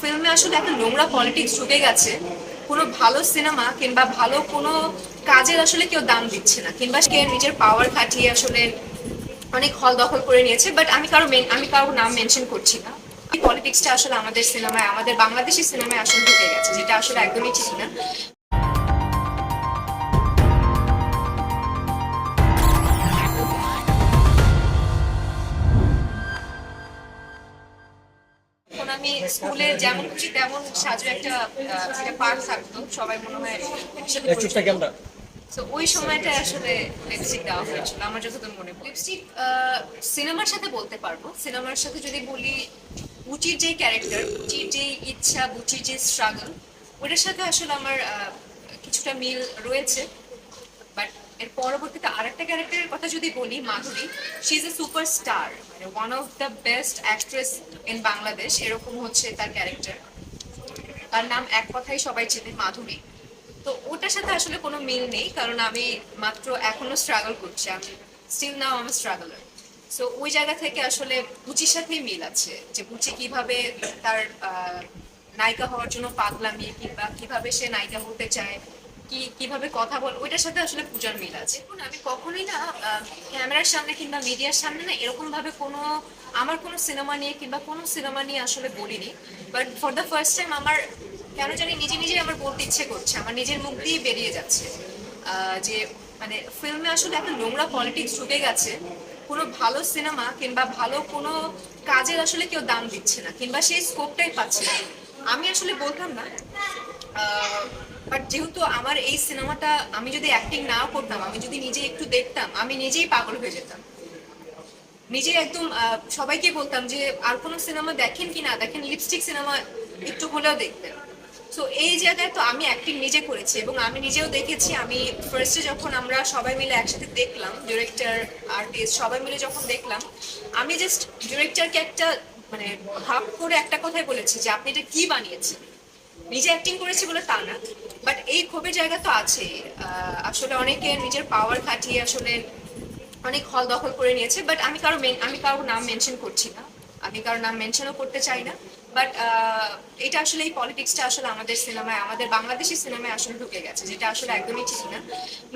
ফিল্মে আসলে একটা নোংরা পলিটিক্স ঢুকে গেছে। কোনো ভালো সিনেমা কিংবা ভালো কোনো কাজের আসলে কেউ দাম দিচ্ছে না। কিংবা কে নিজের পাওয়ার খাটিয়ে আসলে অনেক হল দখল করে নিয়েছে বাট আমি কারও আমি কারও নাম মেনশন করছি না। এই পলিটিক্সটা আসলে আমাদের সিনেমায় আমাদের বাংলাদেশি সিনেমায় আসলে ঢুকে গেছে, যেটা আসলে একদমই ঠিক না। এখন আমি স্কুলে যেমন খুশি তেমন সাজু একটা পার্ট থাকতো। সবাই মনে হয় একসাথে তো ওই সময়টা আসলে লিপস্টিক দেওয়া হয়েছিল আমার যতদূর মনে লিপস্টিক সিনেমার সাথে বলতে পারব। সিনেমার সাথে যদি বলি বুচির যে ক্যারেক্টার বুচির যে ইচ্ছা বুচির যে স্ট্রাগল ওটার সাথে আসলে আমার কিছুটা মিল রয়েছে। বাট এর পরবর্তীতে আরেকটা ক্যারেক্টারের কথা যদি বলি, Madhuri she is a super star মানে one of the best actress in Bangladesh এরকম হচ্ছে তার ক্যারেক্টার। তার নাম এক কথাই সবাই চেনে, মাধুরী। তো ওটার সাথে আসলে কোনো মিল নেই, কারণ আমি মাত্র এখনও স্ট্রাগল করছি, আমি স্টিল নাও আমি স্ট্রাগলার সো ওই জায়গা থেকে আসলে বুচির সাথেই মিল আছে, যে বুচি কীভাবে তার নায়িকা হওয়ার জন্য পাগলামি কিংবা কীভাবে সে নায়িকা হতে চায় কি, কীভাবে কথা বল, ওইটার সাথে আসলে পূজার মিল আছে। এখন আমি কখনোই না ক্যামেরার সামনে কিংবা মিডিয়ার সামনে না এরকম ভাবে কোনো, আমার কোনো সিনেমা নিয়ে কিংবা কোনো সিনেমা নিয়ে আসলে বলিনি। But for the first time আমার, কেন জানি নিজে নিজে আমার বলতে ইচ্ছে করছে, আমার নিজের মুখ দিয়ে বেরিয়ে যাচ্ছে। যে মানে ফিল্মে আসলে একটা নোংরা পলিটিক্স ঢুকে গেছে, কোনো ভালো সিনেমা কিংবা ভালো কোনো কাজের আসলে কেউ দাম দিচ্ছে না, কিংবা সেই স্কোপটাই পাচ্ছে না। আমি আসলে বলতাম না বাট যেহেতু আমার এই সিনেমাটা আমি যদি অ্যাক্টিং না করতাম, আমি যদি নিজে একটু দেখতাম, আমি নিজেই পাগল হয়ে যেতাম। নিজে একদম সবাইকে বলতাম যে, আর কোনো সিনেমা দেখেন কি না? দেখেন লিপস্টিক সিনেমা একটু হলেও দেখবেন। সো এই জায়গায় তো আমি অ্যাক্টিং নিজে করেছি এবং আমি নিজেও দেখেছি। আমি ফার্স্টে যখন আমরা সবাই মিলে একসাথে দেখলাম ডিরেক্টর আর্টিস্ট সবাই মিলে যখন দেখলাম, আমি জাস্ট ডিরেক্টরকে একটা মানে ভাব করে একটা কথাই বলেছি যে, আপনি এটা কি বানিয়েছেন? নিজে অ্যাক্টিং করেছি বলে তা না বাট এই ক্ষোভের জায়গা তো আছে। আসলে অনেকে নিজের পাওয়ার খাটিয়ে আসলে অনেক হল দখল করে নিয়েছে বাট আমি কারও আমি কারও নাম মেনশন করছি না। আমি কারও নাম মেনশনও করতে চাই না বাট এটা আসলে এই পলিটিক্সটা আসলে আমাদের সিনেমায় আমাদের বাংলাদেশি সিনেমায় আসলে ঢুকে গেছে, যেটা আসলে একদমই ঠিক না।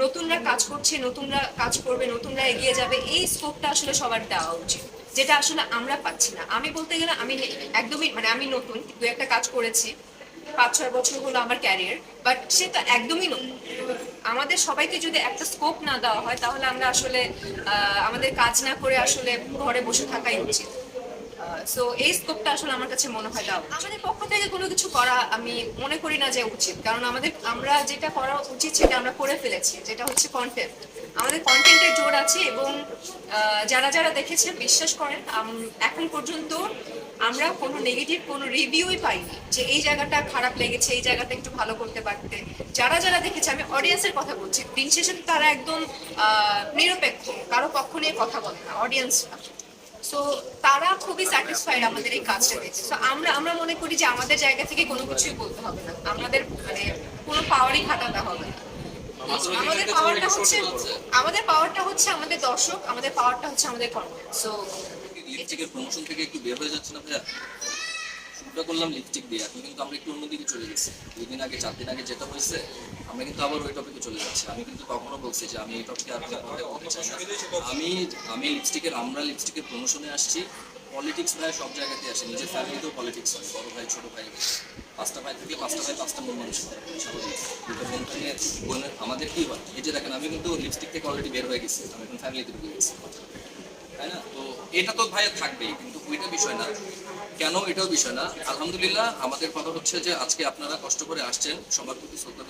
নতুনরা কাজ করছে, নতুনরা কাজ করবে, নতুনরা এগিয়ে যাবে, এই স্কোপটা আসলে সবার দেওয়া উচিত, যেটা আসলে আমরা পাচ্ছি না। আমি বলতে গেলে আমি একদমই মানে আমি নতুন, দু একটা কাজ করেছি পাঁচ ছয় বছর হলো আমার ক্যারিয়ার বাট সে তো একদমই নতুন। আমাদের সবাইকে যদি একটা স্কোপ না দেওয়া হয়, তাহলে আমরা আসলে আমাদের কাজ না করে আসলে ঘরে বসে থাকাই উচিত। সো এই স্কোপটা আসলে আমার কাছে মনে হয় দাও আমাদের পক্ষ থেকে কোনো কিছু করা আমি মনে করি না যে উচিত, কারণ আমাদের, আমরা যেটা করা উচিত সেটা আমরা করে ফেলেছি, যেটা হচ্ছে কন্টেন্ট আমাদের কন্টেন্টের জোর আছে এবং যারা যারা দেখেছে, বিশ্বাস করেন এখন পর্যন্ত আমরা কোনো নেগেটিভ কোনো রিভিউই পাইনি যে এই জায়গাটা খারাপ লেগেছে এই জায়গাটা একটু ভালো করতে পারতে। যারা যারা দেখেছে আমি অডিয়েন্সের কথা বলছি দিন শেষে তারা একদম নিরপেক্ষ কারও পক্ষ নিয়ে কথা বলে না অডিয়েন্সরা সো তারা খুবই স্যাটিসফাইড আমাদের এই কাজটা দেখে। সো আমরা আমরা মনে করি যে আমাদের জায়গা থেকে কোনো কিছুই বলতে হবে না। আমাদের মানে কোনো পাওয়ারই খাটাতে হবে না। আমাদের পাওয়ারটা হচ্ছে আমাদের পাওয়ারটা হচ্ছে আমাদের দর্শক আমাদের পাওয়ারটা হচ্ছে আমাদের কন্টেন্ট সো লিপস্টিকের প্রমোশন থেকে একটু বের হয়ে যাচ্ছে না ভাইয়া শুরুটা করলাম লিপস্টিক দিয়ে, এখন কিন্তু আমরা একটু অন্যদিকে চলে গেছি। দুই দিন আগে, চার দিন আগে যেটা হয়েছে, আমরা কিন্তু আবার ওই টপিকে চলে যাচ্ছি। আমি কিন্তু তখনও বলছি যে আমি এই টপিকে আর আমি আমি লিপস্টিকের আমরা লিপস্টিকের প্রমোশনে আসছি। পলিটিক্স ভাই সব জায়গাতে আসে, নিজের ফ্যামিলিতেও পলিটিক্স হয়। বড় ভাই, ছোট ভাই, পাঁচটা ভাই থেকে পাঁচটা ভাই, পাঁচটা মন মানুষ আমাদের কি হয়? এই যে দেখেন, আমি কিন্তু লিপস্টিক থেকে অলরেডি বের হয়ে গেছি। আমি এখন ফ্যামিলিতে ঢুকে গেছি। তাই না? তো এটা তো ভাইয়া থাকবেই, কিন্তু ওইটা বিষয় না। কেন এটাও বিষয় না? আলহামদুলিল্লাহ, আমাদের কথা হচ্ছে যে আজকে আপনারা কষ্ট করে আসছেন। সবার প্রতি শ্রদ্ধা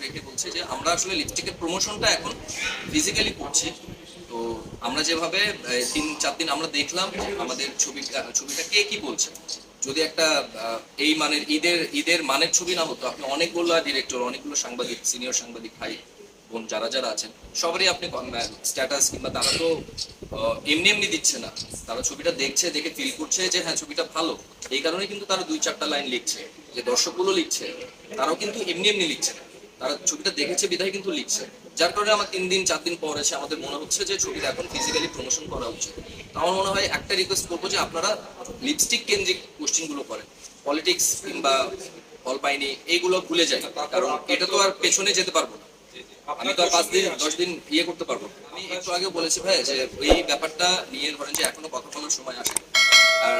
রেখে- বলছে যে আমরা আসলে লিপস্টিকের প্রমোশনটা এখন ফিজিক্যালি করছি। তো আমরা যেভাবে তিন, চার দিন আমরা দেখলাম আমাদের ছবিটা ছবিটা কে কি বলছে। যদি একটা এই মানের, ঈদের ঈদের মানের ছবি না হতো, আপনি অনেকগুলো ডিরেক্টর অনেকগুলো সাংবাদিক সিনিয়র সাংবাদিক, ভাই বোন যারা যারা আছেন, সবারই আপনি স্ট্যাটাস কিংবা তারা তো এমনি এমনি দিচ্ছে না। তারা ছবিটা দেখছে, দেখে ফিল করছে যে হ্যাঁ ছবিটা ভালো। এই কারণে কিন্তু তারা দুই চারটা লাইন লিখছে, যে দর্শকগুলো লিখছে, তারাও কিন্তু এমনি এমনি লিখছে না। তারা ছবিটা দেখেছে, বিধায় কিন্তু লিখছে। যার কারণে আমার তিন দিন, চার দিন পর এসে আমাদের মনে হচ্ছে যে, ছবিটা এখন ফিজিক্যালি প্রমোশন করা উচিত। আমার মনে হয় একটা রিকোয়েস্ট করব যে, আপনারা লিপস্টিক কেন্দ্রিক কোশ্চেনগুলো করেন। পলিটিক্স কিংবা ফল পাইনি, এইগুলো ভুলে যায় কারণ এটা তো আর পেছনে যেতে পারব না। আমি তো আর পাঁচ দিন দশ দিন ইয়ে করতে পারব। আমি একটু আগে বলেছি ভাই যে এই ব্যাপারটা নিয়ে ধরেন যে এখনও কথা বলার সময় আসে আর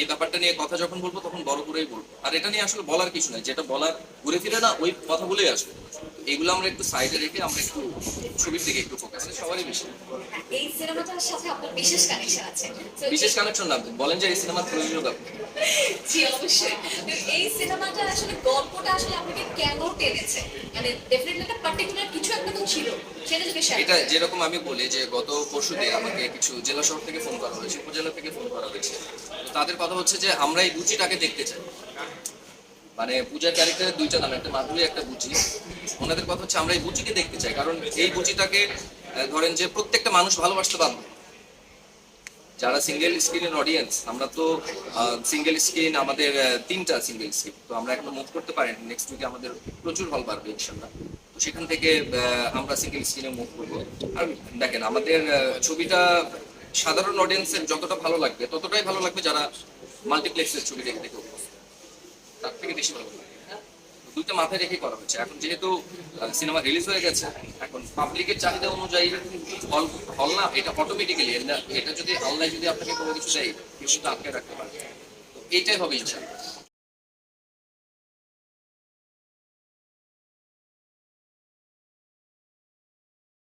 এই ব্যাপারটা নিয়ে কথা যখন বলব তখন বড় করেই বলব। আর এটা নিয়ে আসলে বলার কিছু নাই। যেটা বলার ঘুরে ফিরে না ওই কথাগুলোই আসবে। এগুলো আমরা একটু সাইডে রেখে আমরা একটু ছবির দিকে একটু ফোকাস সবারই বেশি। এই সিনেমাটার সাথে আপনার বিশেষ কানেকশন আছে? বিশেষ কানেকশন না বলেন যে এই সিনেমার প্রয়োজনীয় ব্যাপার। জি অবশ্যই। এই সিনেমাটা আসলে গল্পটা আসলে আপনাকে কেন টেনেছে? মানে ডেফিনেটলি একটা পার্টিকুলার কিছু একটা তো ছিল সেটা যদি এটা যেরকম আমি বলি যে গত পরশু দিয়ে আমাকে কিছু জেলা শহর থেকে ফোন করা হয়েছে উপজেলা থেকে ফোন করা হয়েছে। তাদের কথা হচ্ছে যে আমরা এই বুচিটাকে দেখতে চাই। মানে পূজার ক্যারেক্টারের দুইটা নাম একটা মাধুরী একটা বুচি ওনাদের কথা হচ্ছে আমরা এই বুচিকে দেখতে চাই কারণ এই বুচিটাকে ধরেন যে প্রত্যেকটা মানুষ ভালোবাসতে পারবে যারা সিঙ্গেল স্ক্রিনের অডিয়েন্স আমরা তো সিঙ্গেল স্ক্রিন আমাদের তিনটা সিঙ্গেল স্ক্রিন তো আমরা এখনও মুভ করতে পারি নেক্সট উইকে আমাদের প্রচুর হল বাড়বে, ইনশাল্লাহ। তো সেখান থেকে আমরা সিঙ্গেল স্ক্রিনে মুভ করব। আর দেখেন, আমাদের ছবিটা সাধারণ অডিয়েন্সের যতটা ভালো লাগবে, ততটাই ভালো লাগবে যারা মাল্টিপ্লেক্সের ছবি দেখে দেখে তার থেকে বেশি ভালো লাগবে। দুইটা মাথায় রেখে করা হচ্ছে এখন যেহেতু সিনেমা রিলিজ হয়ে গেছে, এখন পাবলিকের চাহিদা অনুযায়ী হল হল না, এটা অটোমেটিক্যালি এটা যদি অনলাইন যদি আপনাকে কোনো কিছু দেয় কিন্তু আটকে রাখতে পারে। তো এটাই হবে ইনশাল্লাহ